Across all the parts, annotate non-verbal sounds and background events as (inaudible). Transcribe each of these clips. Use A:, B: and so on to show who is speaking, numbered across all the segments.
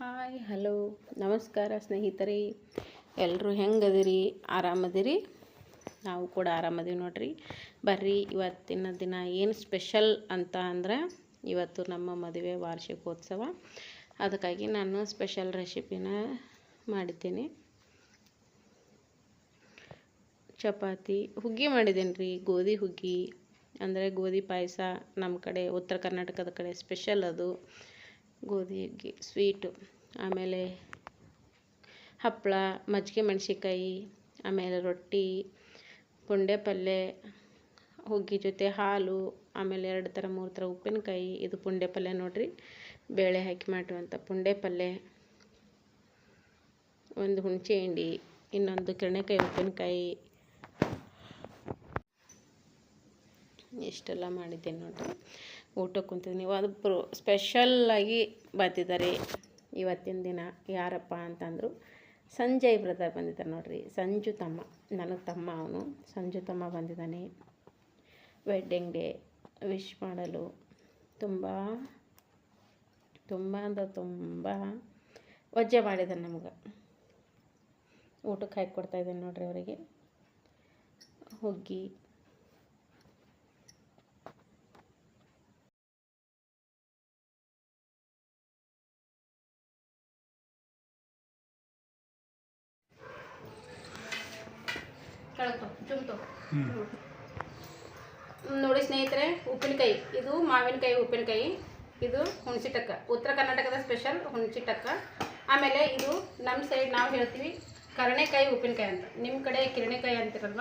A: Hi, hello. ನಮಸ್ಕಾರ ಸ್ನೇಹಿತರೆ. ಎಲ್ಲರೂ ಹೆಂಗದಿರಿ? ಆರಾಮದಿರಿ? ನಾವು ಕೂಡ ಆರಾಮದೀವಿ ನೋಡ್ರಿ. ಬರ್ರಿ, ಇವತ್ತಿನ ದಿನ ಏನು ಸ್ಪೆಷಲ್ ಅಂತ ಅಂದರೆ ಇವತ್ತು ನಮ್ಮ ಮದುವೆ ವಾರ್ಷಿಕೋತ್ಸವ. ಅದಕ್ಕಾಗಿ ನಾನು ಸ್ಪೆಷಲ್ ರೆಸಿಪಿನ ಮಾಡಿದ್ದೀನಿ. ಚಪಾತಿ, ಹುಗ್ಗಿ ಮಾಡಿದ್ದೀನಿ ರೀ. ಗೋಧಿ ಹುಗ್ಗಿ, ಅಂದರೆ ಗೋಧಿ ಪಾಯಸ ನಮ್ಮ ಕಡೆ, ಉತ್ತರ ಕರ್ನಾಟಕದ ಕಡೆ ಸ್ಪೆಷಲ್ ಅದು. ಗೋಧಿ ಹುಗ್ಗಿ ಸ್ವೀಟು ಆಮೇಲೆ ಹಪ್ಪಳ, ಮಜ್ಜಿಗೆ ಮೆಣಸಿನ್ಕಾಯಿ, ಆಮೇಲೆ ರೊಟ್ಟಿ, ಪುಂಡೆ ಪಲ್ಲೆ ಹುಗ್ಗಿ ಜೊತೆ ಹಾಲು, ಆಮೇಲೆ ಎರಡು ಥರ, ಮೂರು ಥರ ಉಪ್ಪಿನಕಾಯಿ, ಇದು ಪುಂಡೆ ಪಲ್ಯ ನೋಡಿರಿ. ಬೇಳೆ ಹಾಕಿ ಮಾಡಿರುವಂಥ ಪುಂಡೆ ಪಲ್ಲೆ, ಒಂದು ಹುಣಸೆ ಹಿಂಡಿ, ಇನ್ನೊಂದು ಕಿರಣೆಕಾಯಿ ಉಪ್ಪಿನಕಾಯಿ. ಇಷ್ಟೆಲ್ಲ ಮಾಡಿದ್ದೆ ನೋಡಿರಿ. ಊಟಕ್ಕೆ ಕುಂತಿದ್ದೀನಿ. ಅದು ಪ್ರೋ ಸ್ಪೆಷಲ್ಲಾಗಿ ಬರ್ತಿದ್ದಾರೆ ಇವತ್ತಿನ ದಿನ. ಯಾರಪ್ಪ ಅಂತಂದರು ಸಂಜಯ್ ಬ್ರದರ್ ಬಂದಿದ್ದಾರೆ ನೋಡಿರಿ. ಸಂಜು ತಮ್ಮ, ನನಗೆ ತಮ್ಮ ಅವನು. ಸಂಜು ತಮ್ಮ ಬಂದಿದ್ದಾನೆ. ವೆಡ್ಡಿಂಗ್ ಡೇ ವಿಶ್ ಮಾಡಲು. ತುಂಬ ತುಂಬ ಅಂದ್ರೆ ತುಂಬ ವಜ್ಜೆ ಮಾಡಿದ್ದಾನೆ ನಮ್ಗೆ. ಊಟಕ್ಕೆ ಹಾಕಿ ಕೊಡ್ತಾಯಿದ್ದೇನೆ ನೋಡಿರಿ ಅವರಿಗೆ. ಹುಗ್ಗಿ ನೋಡಿ ಸ್ನೇಹಿತರೆ ಉಪ್ಪಿನಕಾಯಿ. ಇದು ಮಾವಿನಕಾಯಿ ಉಪ್ಪಿನಕಾಯಿ. ಇದು ಹುಣಸಿಟಕ್ಕ. ಉತ್ತರ ಕರ್ನಾಟಕದ ಸ್ಪೆಷಲ್ ಹುಣಸಿಟಕ್ಕ. ಆಮೇಲೆ ಇದು ನಮ್ಮ ಸೈಡ್ ನಾವು ಹೇಳ್ತೀವಿ ಕರಣೆಕಾಯಿ ಉಪ್ಪಿನಕಾಯಿ ಅಂತ. ನಿಮ್ಮ ಕಡೆ ಕಿರಣೆಕಾಯಿ ಅಂತಿರಲ್ವ?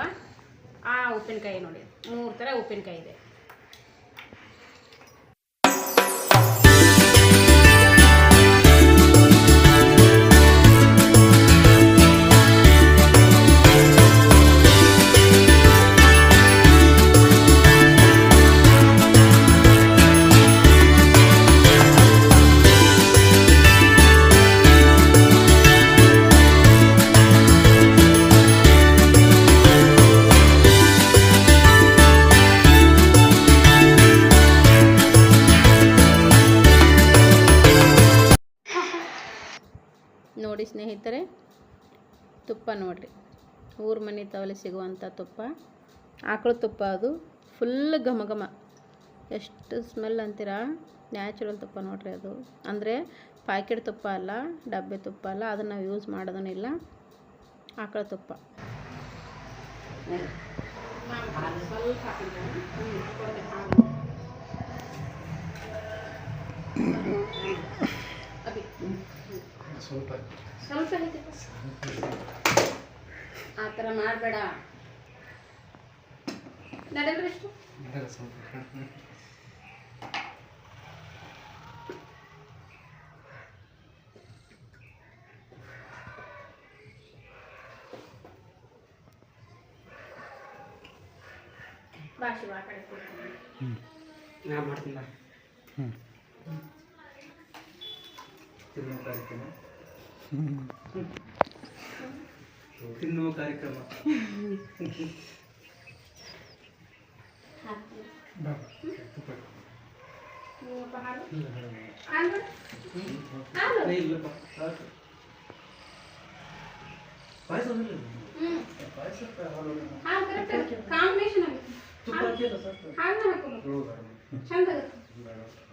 A: ಆ ಉಪ್ಪಿನಕಾಯಿ ನೋಡಿ. ಮೂರು ಥರ ಉಪ್ಪಿನಕಾಯಿ ಇದೆ. ತುಪ್ಪ ನೋಡಿರಿ. ಊರ ಮನೆ ತವಲೆ ಸಿಗುವಂಥ ತುಪ್ಪ. ಆಕಳ ತುಪ್ಪ ಅದು. ಫುಲ್ ಘಮ ಘಮ. ಎಷ್ಟು ಸ್ಮೆಲ್ ಅಂತೀರಾ? ನ್ಯಾಚುರಲ್ ತುಪ್ಪ ನೋಡಿರಿ ಅದು. ಅಂದರೆ ಪ್ಯಾಕೆಟ್ ತುಪ್ಪ ಅಲ್ಲ ಡಬ್ಬೆ ತುಪ್ಪ ಅಲ್ಲ ಅದನ್ನು ನಾವು ಯೂಸ್ ಮಾಡೋದನ್ನಿಲ್ಲ ಆಕಳ ತುಪ್ಪ. ಸ್ವಲ್ಪ. ಆ ಥರ ಮಾಡಬೇಡ. ಕಡೆ ಕೂತ್ಕೊಂಡು.
B: ನಾ ಮಾಡ್ತೀನಿ ಬಾ.
C: ಹ್ಞೂ
B: ತಿನ್ನುವ ಕಾರ್ಯಕ್ರಮ.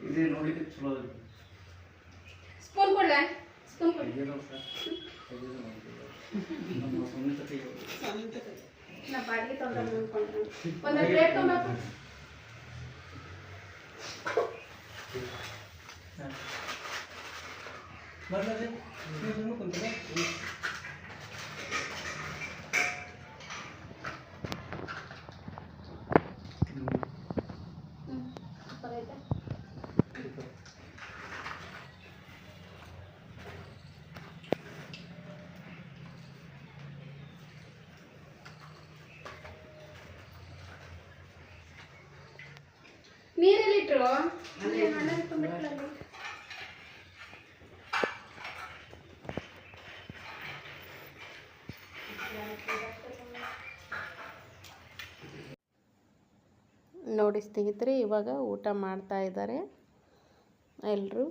B: ಇದೇ ನೋಡ್ಲಿಕ್ಕೆ ಚಲೋ
A: ಸ್ಪೂನ್ ಕೊಡ್ಲೆ? ಸ್ಪೂನ್ ಕೊಡ್ಲೆ
B: నా బాడీ తొందరగా అనుకుంటున్నాను
A: కొంచెం ప్లేట్ నాకు
B: मतलब
A: ನೀರಲ್ಲಿ ಇಟ್ರು? ನೋಡಿ ಸ್ನೇಹಿತರೆ ಇವಾಗ ಊಟ ಮಾಡ್ತಾ ಇದ್ದಾರೆ. ಎಲ್ಲರೂ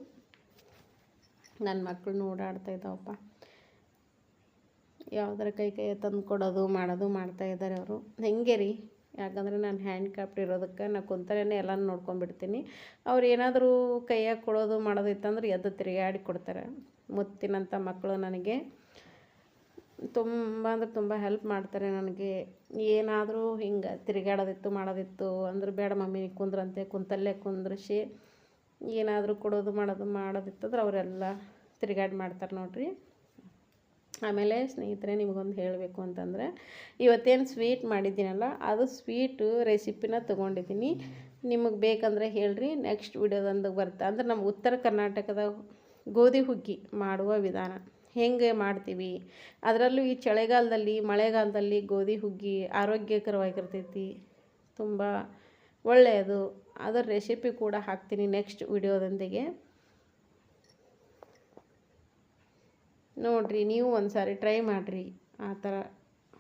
A: ನನ್ನ ಮಕ್ಕಳು ಓಡಾಡ್ತಾ ಇದ್ದಾವಪ್ಪ. ಯಾವ್ದಾರ ಕೈ ಕೈ ತಂದು ಕೊಡೋದು ಮಾಡೋದು ಮಾಡ್ತಾ ಇದ್ದಾರೆ ಅವರು. ಹೆಂಗೆ ರೀ? ಯಾಕಂದರೆ ನಾನು ಹ್ಯಾಂಡ್ ಕ್ರಾಫ್ಟ್ ಇರೋದಕ್ಕೆ ನಾ ಕುಂತಲೇ ಎಲ್ಲ ನೋಡ್ಕೊಂಡ್ಬಿಡ್ತೀನಿ ಅವ್ರು ಏನಾದರೂ ಕೈಯಾಗ ಕೊಡೋದು ಮಾಡೋದು ಇತ್ತಂದ್ರೆ ಎದ್ದು ತಿರುಗಾಡಿ ಕೊಡ್ತಾರೆ. ಮುತ್ತಿನಂಥ ಮಕ್ಕಳು ನನಗೆ. ತುಂಬ ಅಂದ್ರೆ ತುಂಬ ಹೆಲ್ಪ್ ಮಾಡ್ತಾರೆ ನನಗೆ. ಏನಾದರೂ ಹಿಂಗೆ ತಿರುಗಾಡೋದಿತ್ತು ಮಾಡೋದಿತ್ತು ಅಂದ್ರೆ ಬೇಡ ಮಮ್ಮಿ ಕುಂದ್ರಂತೆ, ಕುಂತಲ್ಲೇ ಕುಂದ್ರಿಸಿ ಏನಾದರೂ ಕೊಡೋದು, ಮಾಡೋದು, ಮಾಡೋದಿತ್ತಂದ್ರೆ ಅವರೆಲ್ಲ ತಿರುಗಾಡಿ ಮಾಡ್ತಾರೆ ನೋಡ್ರಿ. ಆಮೇಲೆ ಸ್ನೇಹಿತರೆ ನಿಮಗೊಂದು ಹೇಳಬೇಕು ಅಂತಂದರೆ, ಇವತ್ತೇನು ಸ್ವೀಟ್ ಮಾಡಿದ್ದೀನಲ್ಲ, ಅದು ಸ್ವೀಟು ರೆಸಿಪಿನ ತೊಗೊಂಡಿದ್ದೀನಿ. ನಿಮಗೆ ಬೇಕಂದರೆ ಹೇಳ್ರಿ ನೆಕ್ಸ್ಟ್ ವಿಡಿಯೋದಂದು ಬರುತ್ತೆ ಅಂದ್ರೆ ನಮ್ಮ ಉತ್ತರ ಕರ್ನಾಟಕದ ಗೋಧಿ ಹುಗ್ಗಿ ಮಾಡುವ ವಿಧಾನ. ಹೆಂಗೆ ಮಾಡ್ತೀವಿ? ಅದರಲ್ಲೂ ಈ ಚಳಿಗಾಲದಲ್ಲಿ, ಮಳೆಗಾಲದಲ್ಲಿ ಗೋಧಿ ಹುಗ್ಗಿ ಆರೋಗ್ಯಕರವಾಗಿರ್ತೈತಿ, ತುಂಬ ಒಳ್ಳೆಯದು. ಅದರ ರೆಸಿಪಿ ಕೂಡ ಹಾಕ್ತೀನಿ ನೆಕ್ಸ್ಟ್ ವಿಡಿಯೋದೊಂದಿಗೆ. ನೋಡಿರಿ ನೀವು ಒಂದು ಸಾರಿ ಟ್ರೈ ಮಾಡಿರಿ. ಆ ಥರ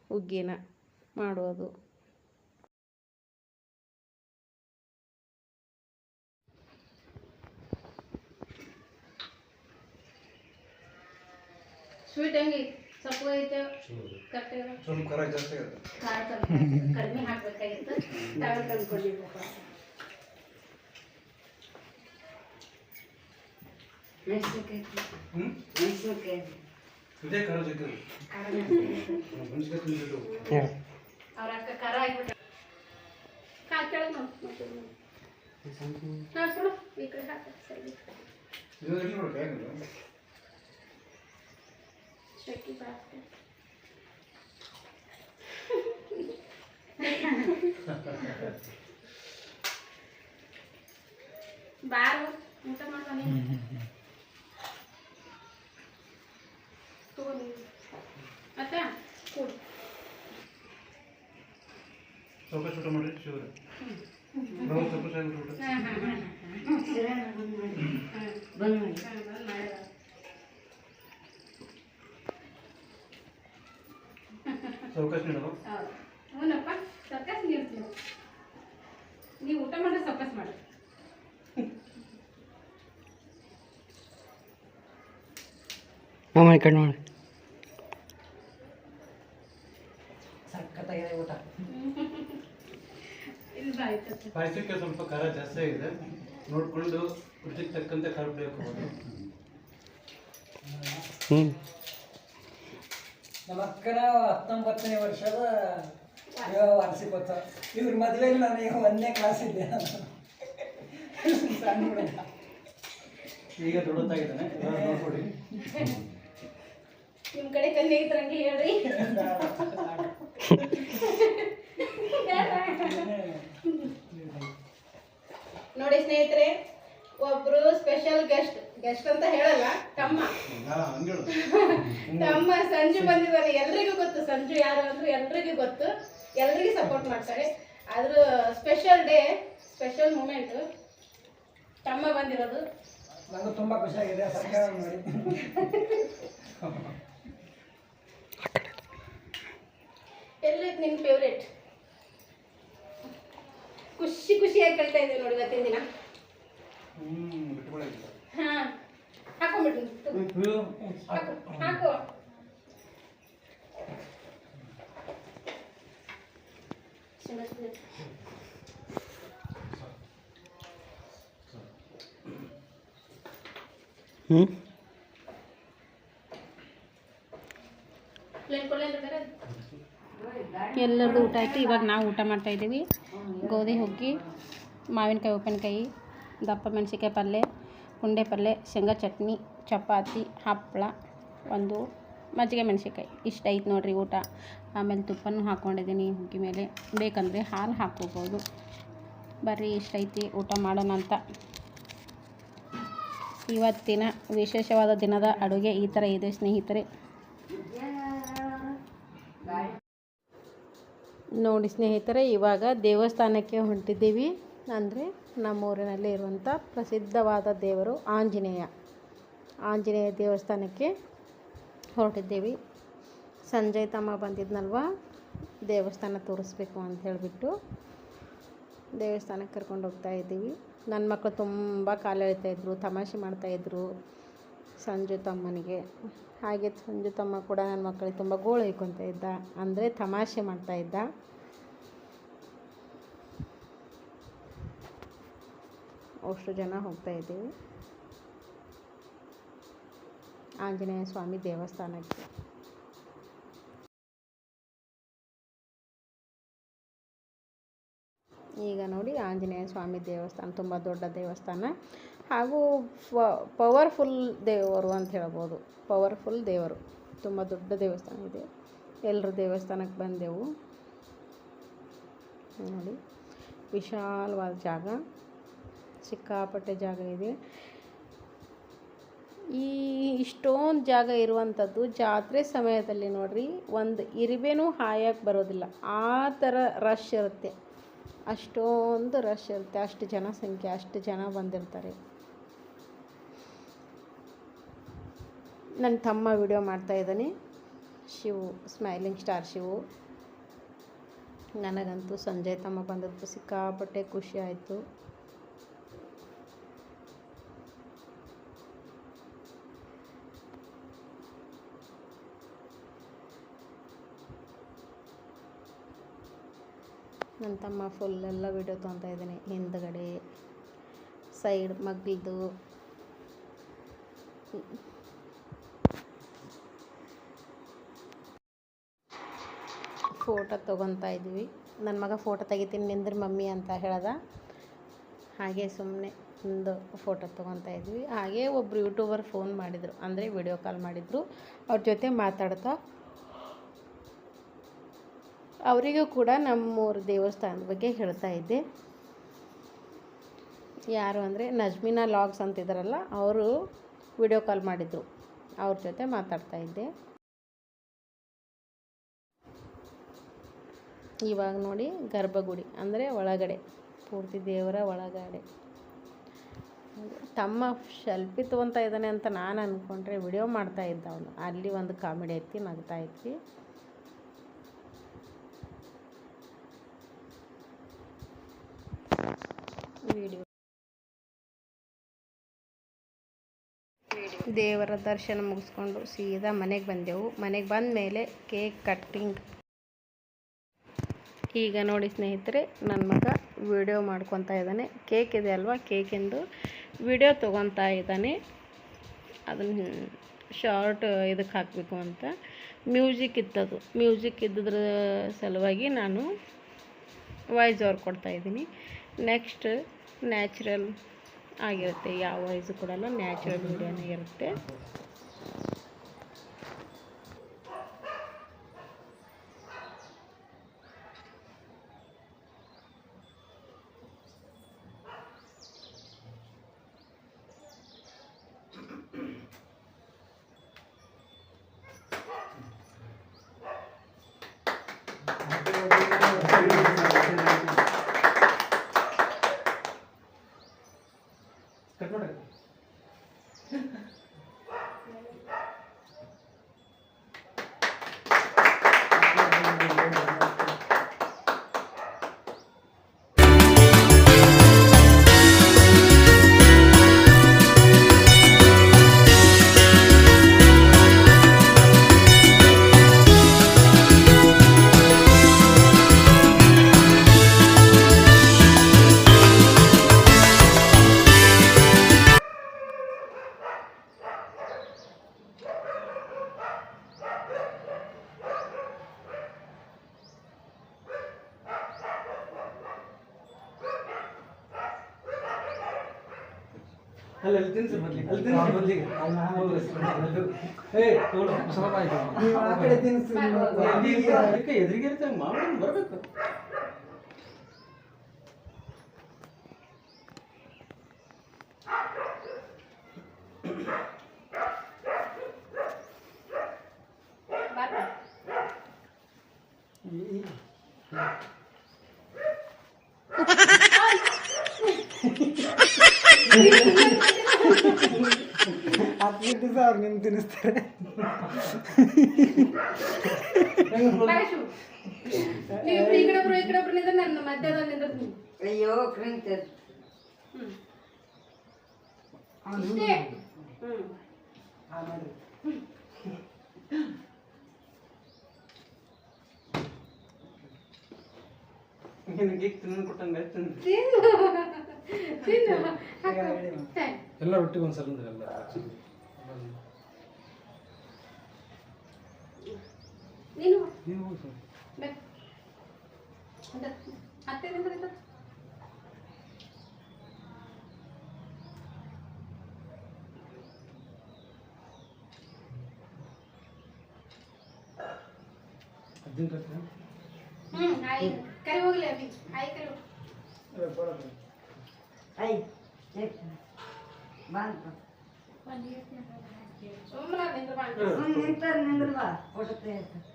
A: ಹುಗ್ಗಿನ ಮಾಡೋದು. ಸ್ವೀಟ್ ಹೆಂಗೆ? ಸಪ್ಪು ಐತೆ? ಕಟ್ಟೆ
B: ಸ್ವಲ್ಪ ಖರ ಜಾಸ್ತಿ ಆಗುತ್ತೆ.
A: ಖಾರ ಸ್ವಲ್ಪ ಕಡಿಮೆ ಹಾಕ್ಬೇಕಾಗಿತ್ತು. ತಗೊಂಡು ತಂದ್ಕೊಂಡಿರ್ಬೇಕು
B: ಹ್ಞೂ ಇದೇ ಖರ ಜಗ್ಗಿ ಮೆಣಸಿನ್ಕಾಯಿ ತಿಂದಿದ್ದು
A: ಅವ್ರ ಅಕ್ಕ ಖಾರ ಆಗಿಬಿಟ್ಟ ಕಾಲು ಕೆಳಗೆ ಈ ಕಡೆ ಹಾಕ. ಸರಿ.
B: ಇದು ಎಲ್ಲಿ ನೋಡಿ ಹೇಗಿಲ್ಲ
A: ಶಕ್ಕಿ ಬಾಸ್ಕೆ ಬಾರು ಊಟ ಮಾಡ್ತಾನೆ ತಗೋ ನೀನು ಅತ್ತ ಕೊಡು
B: ಸ್ವಲ್ಪ ಊಟ ಮಾಡಿ ಶಿವರ ನಾವು ಸ್ವಲ್ಪ ಸಾಗಿ ಊಟ
A: ಮಾಡಿ
B: ಸಾವಕಾಶ ನೀಡವ
A: ಹೌದು ಹ್ಞೂನಪ್ಪ ಸರ್ಕಸ್ ನೀಡ್ತೀವಿ ನೀವು ಊಟ ಮಾಡಿದ್ರೆ ಸರ್ಕಸ್ ಮಾಡಿ.
D: ಮಾಮ ಈ ಕಡೆ ನೋಡಿ
E: ಸಖತ್ತಾಗಿದೆ ಊಟ
A: ಇದು ಆಯ್ತು
B: ಪಾಯಸಕ್ಕೆ ಸ್ವಲ್ಪ ಖಾರ ಜಾಸ್ತಿ ಆಗಿದೆ. ನೋಡಿಕೊಂಡು ರುಚಿಗೆ ತಕ್ಕಂತೆ ಖಾರ ಬೇಕು
E: ನಮ್ಮ ಅಕ್ಕನ ಹತ್ತೊಂಬತ್ತನೇ ವರ್ಷದ ವಾರ್ಷಿಕೋತ್ಸವ. ಇವ್ರ ಮದುವೆಯಲ್ಲಿ ನಾನು ಈಗ ಒಂದನೇ ಕ್ಲಾಸ್ ಇದ್ದೆ. ನಾನು ಸಣ್ಣ ಹುಡುಗ.
B: ಈಗ ದೊಡ್ಡದಾಗಿದ್ದಾನೆ ನೋಡ್ಕೊಡಿ.
A: ನಿಮ್ಮ ಕಡೆ ಕಲ್ಲಿ ಇದ್ರಂಗೆ ಹೇಳ್ರಿ ನೋಡಿ ಸ್ನೇಹಿತರೆ ಒಬ್ರು ಸ್ಪೆಷಲ್ ಗೆಸ್ಟ್ ಗೆಸ್ಟ್ ಅಂತ ಹೇಳಲ್ಲ ತಮ್ಮ. (laughs) ತಮ್ಮ ಸಂಜು ಬಂದಿದ್ದಾರೆ. ಎಲ್ರಿಗೂ ಗೊತ್ತು ಸಂಜು ಯಾರು ಅಂದ್ರೆ ಎಲ್ರಿಗೂ ಗೊತ್ತು. ಎಲ್ರಿಗೂ ಸಪೋರ್ಟ್ ಮಾಡ್ತಾರೆ. ಆದ್ರೂ ಸ್ಪೆಷಲ್ ಡೇ ಸ್ಪೆಷಲ್ ಮೂಮೆಂಟ್ ತಮ್ಮ ಬಂದಿರೋದು.
E: ನನಗೂ ನಿನ್ ಖುಷಿಯಾಗಿದೆ ಸರ್ಕಾರ ನೋಡಿ.
A: ಎಲ್ಲೈತೆ ನಿನ್ನ ಫೇವ್ರೇಟ್ ಖುಷಿ ಖುಷಿಯಾಗಿ ಕಳಿತಾ ಇದ್ದೀವಿ ನೋಡಿ ಇವತ್ತಿನ ದಿನ
B: ಹ್ಞೂ ಬಿಟ್ಕೊಳ್ಳೋದಿಲ್ಲ
A: ಹಾ ಹಾಕೊಂಡ್ಬಿಡ್ರಿ ಹಾಕು ಹಾಕು
D: ಹ್ಞೂ
A: ಎಲ್ಲರದು ಊಟ ಆಯಿತು ಇವಾಗ ನಾವು ಊಟ ಮಾಡ್ತಾ ಇದ್ದೀವಿ ಗೋಧಿ ಹುಗ್ಗಿ ಮಾವಿನಕಾಯಿ ಉಪ್ಪಿನಕಾಯಿ ದಪ್ಪ ಮೆಣಸಿನ್ಕಾಯಿ ಪಲ್ಯ ಪುಂಡೆ ಪಲ್ಯ ಶೇಂಗಾ ಚಟ್ನಿ ಚಪಾತಿ ಹಪ್ಪಳ ಒಂದು ಮಜ್ಜಿಗೆ ಮೆಣಸಿನ್ಕಾಯಿ. ಇಷ್ಟು ಐತೆ ನೋಡಿರಿ ಊಟ. ಆಮೇಲೆ ತುಪ್ಪನೂ ಹಾಕ್ಕೊಂಡಿದ್ದೀನಿ ಹುಗ್ಗಿ ಮೇಲೆ. ಬೇಕಂದರೆ ಹಾಲು ಹಾಕ್ಕೋಬೋದು. ಬರ್ರಿ, ಇಷ್ಟು ಐತಿ ಊಟ ಮಾಡೋಣ ಅಂತ. ಇವತ್ತಿನ ವಿಶೇಷವಾದ ದಿನದ ಅಡುಗೆ ಈ ಥರ ಇದೆ ಸ್ನೇಹಿತರೆ. ನೋಡಿ ಸ್ನೇಹಿತರೆ, ಇವಾಗ ದೇವಸ್ಥಾನಕ್ಕೆ ಹೊಂಟಿದ್ದೀವಿ. ಅಂದರೆ ನಮ್ಮೂರಿನಲ್ಲಿ ಇರುವಂಥ ಪ್ರಸಿದ್ಧವಾದ ದೇವರು ಆಂಜನೇಯ. ಆಂಜನೇಯ ದೇವಸ್ಥಾನಕ್ಕೆ ಹೊರಟಿದ್ದೇವೆ. ಸಂಜಯ್ ತಮ್ಮ ಬಂದಿದ್ನಲ್ವ? ದೇವಸ್ಥಾನ ತೋರಿಸ್ಬೇಕು ಅಂತ ಹೇಳಿಬಿಟ್ಟು ದೇವಸ್ಥಾನಕ್ಕೆ ಕರ್ಕೊಂಡು ಹೋಗ್ತಾ ಇದ್ದೀವಿ. ನನ್ನ ಮಕ್ಕಳು ತುಂಬ ಕಾಲು ಎಳಿತಾಯಿದ್ರು ತಮಾಷೆ ಮಾಡ್ತಾಯಿದ್ರು ಸಂಜು ತಮ್ಮನಿಗೆ. ಹಾಗೆ ಸಂಜು ತಮ್ಮ ಕೂಡ ನನ್ನ ಮಕ್ಕಳಿಗೆ ತುಂಬ ಗೋಳು ಇಕ್ಕೊತ ಇದ್ದ, ಅಂದರೆ ತಮಾಷೆ ಮಾಡ್ತಾ ಇದ್ದ. ಅಷ್ಟು ಜನ ಹೋಗ್ತಾ ಇದ್ದೀವಿ. ಆಂಜನೇಯ ಸ್ವಾಮಿ ದೇವಸ್ಥಾನಕ್ಕೆ. ಈಗ ನೋಡಿ ಆಂಜನೇಯ ಸ್ವಾಮಿ ದೇವಸ್ಥಾನ, ತುಂಬ ದೊಡ್ಡ ದೇವಸ್ಥಾನ. ಹಾಗೂ ಪವರ್ಫುಲ್ ದೇವರು ಅಂತ ಹೇಳ್ಬೋದು. ಪವರ್ಫುಲ್ ದೇವರು. ತುಂಬ ದೊಡ್ಡ ದೇವಸ್ಥಾನ ಇದೆ. ಎಲ್ಲರೂ ದೇವಸ್ಥಾನಕ್ಕೆ ಬಂದೆವು. ನೋಡಿ, ವಿಶಾಲವಾದ ಜಾಗ. ಸಿಕ್ಕಾಪಟ್ಟೆ ಜಾಗ ಇದೆ. ಈ ಇಷ್ಟೊಂದು ಜಾಗ ಇರುವಂಥದ್ದು ಜಾತ್ರೆ ಸಮಯದಲ್ಲಿ ನೋಡ್ರಿ, ಒಂದು ಇರುವೆನೂ ಹಾಯಕ್ಕೆ ಬರೋದಿಲ್ಲ. ಆ ಥರ ರಶ್ ಇರುತ್ತೆ. ಅಷ್ಟೊಂದು ರಶ್ ಇರುತ್ತೆ. ಅಷ್ಟು ಜನಸಂಖ್ಯೆ ಅಷ್ಟು ಜನ ಬಂದಿರ್ತಾರೆ. ನನ್ನ ತಮ್ಮ ವಿಡಿಯೋ ಮಾಡ್ತಾ ಇದ್ದಾನೆ. Shivu smiling star Shivu. ನನಗಂತೂ ಸಂಜಯ್ ತಮ್ಮ ಬಂದದ್ದು ಸಿಕ್ಕಾಪಟ್ಟೆ ಖುಷಿ ಆಯಿತು. ನನ್ನ ತಮ್ಮ ಫುಲ್ ಎಲ್ಲ ವಿಡಿಯೋ ತೊಗೊತಾ ಇದ್ದೀನಿ. ಹಿಂದ್ಗಡೆ ಸೈಡ್ ಮಗ್ಳದು ಫೋಟೋ ತೊಗೊತಾ ಇದ್ವಿ. ನನ್ನ ಮಗ ಫೋಟೋ ತೆಗಿತೀನಿ, ನಿಂದ್ರ ಮಮ್ಮಿ ಅಂತ ಹೇಳ್ದ. ಹಾಗೆ ಸುಮ್ಮನೆ ಒಂದು ಫೋಟೋ ತೊಗೊತಾ ಇದ್ವಿ. ಹಾಗೆ ಒಬ್ರು ಯೂಟ್ಯೂಬರ್ ಫೋನ್ ಮಾಡಿದರು. ಅಂದರೆ ವಿಡಿಯೋ ಕಾಲ್ ಮಾಡಿದರು. ಅವ್ರ ಜೊತೆ ಮಾತಾಡ್ತಾ ಅವರಿಗೂ ಕೂಡ ನಮ್ಮೂರ ದೇವಸ್ಥಾನದ ಬಗ್ಗೆ ಹೇಳ್ತಾ ಇದ್ದೆ. ಯಾರು ಅಂದರೆ ನಜ್ಮಿನಾ ಲಾಗ್ಸ್ ಅಂತಿದ್ದಾರಲ್ಲ ಅವರು ವಿಡಿಯೋ ಕಾಲ್ ಮಾಡಿದರು. ಅವ್ರ ಜೊತೆ ಮಾತಾಡ್ತಾ ಇದ್ದೆ. ಇವಾಗ ನೋಡಿ ಗರ್ಭಗುಡಿ, ಅಂದರೆ ಒಳಗಡೆ, ಪೂರ್ತಿ ದೇವರ ಒಳಗಡೆ. ತಮ್ಮ ಸೆಲ್ಫಿ ತೊಗೊತಾ ಇದ್ದಾನೆ ಅಂತ ನಾನು ಅಂದ್ಕೊಂಡ್ರೆ ವಿಡಿಯೋ ಮಾಡ್ತಾ ಇದ್ದ ಅವನು. ಅಲ್ಲಿ ಒಂದು ಕಾಮಿಡಿ ಐತಿ ನಗ್ತಾ ಇದ್ವಿ. ವಿಡಿಯೋ. ದೇವರ ದರ್ಶನ ಮುಗಿಸ್ಕೊಂಡು ಸೀದಾ ಮನೆಗೆ ಬಂದೆವು. ಮನೆಗೆ ಬಂದ ಮೇಲೆ ಕೇಕ್ ಕಟ್ಟಿಂಗ್. ಈಗ ನೋಡಿ ಸ್ನೇಹಿತರೆ ನನ್ನ ಮಗ ವಿಡಿಯೋ ಮಾಡ್ಕೊತಾ ಇದ್ದಾನೆ. ಕೇಕ್ ಇದೆ ಅಲ್ವಾ? ಕೇಕಿಂದು ವಿಡಿಯೋ ತೊಗೊತಾ ಇದ್ದಾನೆ. ಅದನ್ನು ಶಾರ್ಟ್ ಇದಕ್ಕೆ ಹಾಕಬೇಕು ಅಂತ. ಮ್ಯೂಸಿಕ್ ಇತ್ತದು. ಮ್ಯೂಸಿಕ್ ಇದ್ದದ್ರ ಸಲುವಾಗಿ ನಾನು ವಾಯ್ಸ್ ಓವರ್ ಕೊಡ್ತಾ ಇದ್ದೀನಿ. ನೆಕ್ಸ್ಟ್ ನ್ಯಾಚುರಲ್ ಆಗಿರುತ್ತೆ. ಯಾವ ವಾಯ್ಸು ಕೂಡ ನ್ಯಾಚುರಲ್ ಮೀಡಿಯಾನೇ ಇರುತ್ತೆ.
B: ಅಲ್ಲಿ ಅಲ್ಲಿ ತಿನ್ಸಿ ಬರ್ಲಿ ಅಲ್ಲಿ ತಿನ್ಸಿ ಏ ನೋಡು ಸ್ವಲ್ಪ ಆಯ್ತು.
E: ನೀವು ಆ ಕಡೆ ತಿನ್ನಿಸಿ
B: ಅದಕ್ಕೆ ಎದುರಿಗೆ ಬರಬೇಕು.
E: ದಿವಸ ಅವ್ರು ನಿಮ್ಗೆ ತಿನ್ನಿಸ್ತಾರೆ
A: ನೀವು ಈ ಕಡೆ ಒಬ್ರು ಈ ಕಡೆ ಒಬ್ರು ನಿಂದ್ರೆ ನನ್ನ ಮಧ್ಯದಲ್ಲಿ
F: ಅಯ್ಯೋ ಕ್ರಿಂತ
A: ಇಷ್ಟೇ. ಹ್ಞೂ
E: ಆಮೇಲೆ
B: ನಿನಗೆ ತಿನ್ನೋದು ಕೊಟ್ಟಂಗೆ ಆಯ್ತು
E: ಈಗ ಹೇಳಿ ಮಾ.
C: ಎಲ್ಲ ಒಟ್ಟಿಗೆ ಒಂದ್ಸಲ ಅಂದ್ರೆ ಎಲ್ಲ
A: ನೀನು
C: ನೀವು ಹೋಗಿ ಸರ್.
A: ಅತ್ತೆ ನಿಂದ್ರಿಂದ.
C: ಅಜ್ಜನ ಕತೆ
A: ಹ್ಮ್ ಆಯ್ ಕರಿ ಹೋಗ್ಲಿ ಅಭಿ ಆಯ್ ಕರಿ ಹೋಗ್ಲಿ.
E: ಇವಾಗ ಕೊಡೋದು.
A: ಸುಮ್ನೆ ನಿಂದ್ರು ಬಾ.
B: ರೈಟ್ ಮೇಲೆ ತಗೊಂಡ್ರೆ ಮೇಲೆ ತಗೊಂಡು
C: ಬರ್ರಿ ಸರ್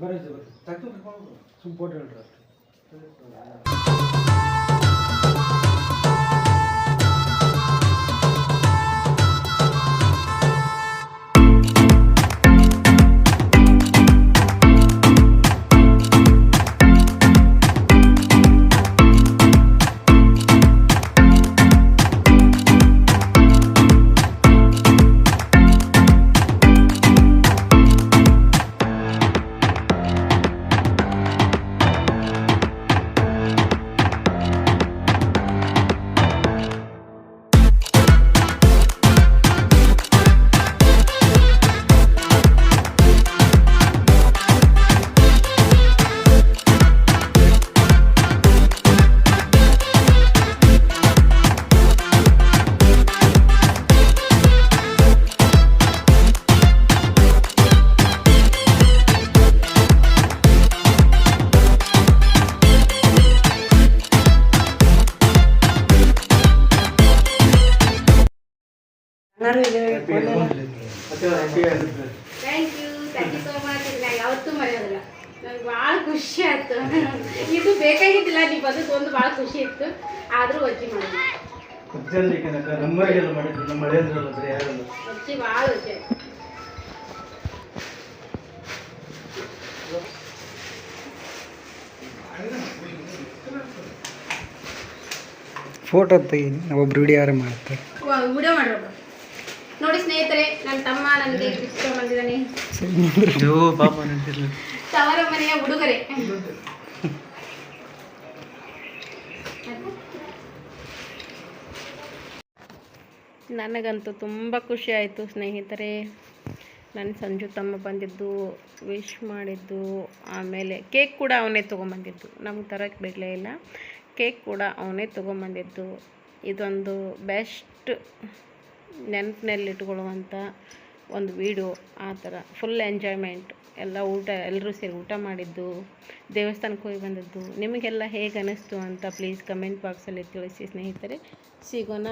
C: ಬರ್ರಿ
B: ತಗೊಂಡು ಕರ್ಕೊಂಡು
C: ಸುಮ್ಮ ಫೋಟೋ
A: ಭಾಳ ಖುಷಿ ಆಯ್ತು. ಇದು ಬೇಕಾಗಿದ್ದಿಲ್ಲ ನೀವು ಬದುಕು ಒಂದು ಭಾಳ ಖುಷಿ ಇತ್ತು. ಆದರೂ ಅಜ್ಜಿ ಮಾಡಿದ್ವಿ.
B: ಅಜ್ಜನಿಗೆ ನಮ್ಮರಿಗೆಲ್ಲ ಮಾಡಿದ್ರು ನಮ್ಮ ಮಳೆಯಂದ್ರಲ್ಲ ಬರೀ ಯಾರಲ್ಲ
A: ಅಜ್ಜಿ ಭಾಳ ಅಜ್ಜಿ
D: ಫೋಟೋ ತೆಗೀನಿ ಒಬ್ರು ವಿಡಿಯೋ ಮಾಡ್ತಾರೆ
A: ವಿಡಿಯೋ ನೋಡಿ ಸ್ನೇಹಿತರೆ ನನ್ನ ತಮ್ಮ ನನಗೆ ಗಿಫ್ಟ್ ಬಂದಿದ್ದಾನೆ. ತವರ ಮನೆಯ ಉಡುಗೊರೆ. ನನಗಂತೂ ತುಂಬ ಖುಷಿ ಆಯಿತು ಸ್ನೇಹಿತರೆ. ನನ್ನ ಸಂಜು ತಮ್ಮ ಬಂದಿದ್ದು ವಿಶ್ ಮಾಡಿದ್ದು, ಆಮೇಲೆ ಕೇಕ್ ಕೂಡ ಅವನೇ ತೊಗೊಂಬಂದಿದ್ದು. ನಮ್ಗೆ ತರೋಕ್ಕೆ ಬಿಡಲೇ ಇಲ್ಲ. ಕೇಕ್ ಕೂಡ ಅವನೇ ತೊಗೊಂಬಂದಿದ್ದು. ಇದೊಂದು ಬೆಸ್ಟ್ ನೆನಪಿನಲ್ಲಿಟ್ಕೊಳ್ಳುವಂಥ ಒಂದು ವೀಡಿಯೋ ಆ ಥರ. ಫುಲ್ ಎಂಜಾಯ್ಮೆಂಟ್ ಎಲ್ಲ ಊಟ ಎಲ್ಲರೂ ಸೇರಿ ಊಟ ಮಾಡಿದ್ದು, ದೇವಸ್ಥಾನಕ್ಕೆ ಹೋಗಿ ಬಂದದ್ದು, ನಿಮಗೆಲ್ಲ ಹೇಗೆ ಅನ್ನಿಸ್ತು ಅಂತ ಪ್ಲೀಸ್ ಕಮೆಂಟ್ ಬಾಕ್ಸಲ್ಲಿ ತಿಳಿಸಿ ಸ್ನೇಹಿತರೆ. ಸಿಗೋಣ.